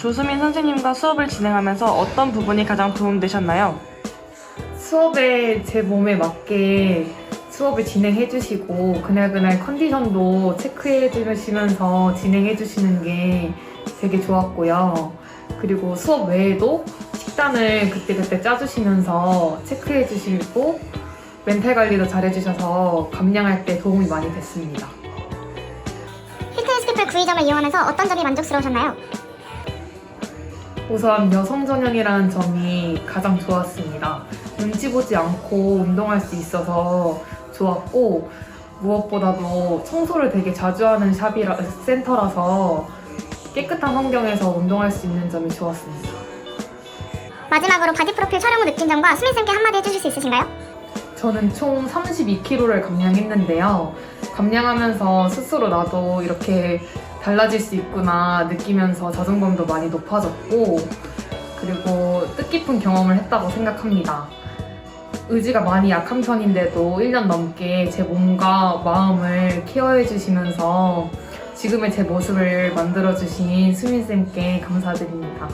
조수민 선생님과 수업을 진행하면서 어떤 부분이 가장 도움되셨나요? 수업에 제 몸에 맞게 수업을 진행해 주시고 그날그날 컨디션도 체크해 주시면서 진행해 주시는 게 되게 좋았고요. 그리고 수업 외에도 식단을 그때그때 짜주시면서 체크해 주시고 멘탈 관리도 잘해 주셔서 감량할 때 도움이 많이 됐습니다. 피트니스 피플 구의점을 이용하면서 어떤 점이 만족스러우셨나요? 우선 여성 전형이라는 점이 가장 좋았습니다. 눈치 보지 않고 운동할 수 있어서 좋았고 무엇보다도 청소를 되게 자주 하는 샵이라 센터라서 깨끗한 환경에서 운동할 수 있는 점이 좋았습니다. 마지막으로 바디 프로필 촬영 후 느낀 점과 수민 쌤께 한마디 해주실 수 있으신가요? 저는 총 32kg를 감량했는데요. 감량하면서 스스로 나도 이렇게 달라질 수 있구나 느끼면서 자존감도 많이 높아졌고, 그리고 뜻깊은 경험을 했다고 생각합니다. 의지가 많이 약한 편인데도 1년 넘게 제 몸과 마음을 케어해 주시면서 지금의 제 모습을 만들어 주신 수민쌤께 감사드립니다.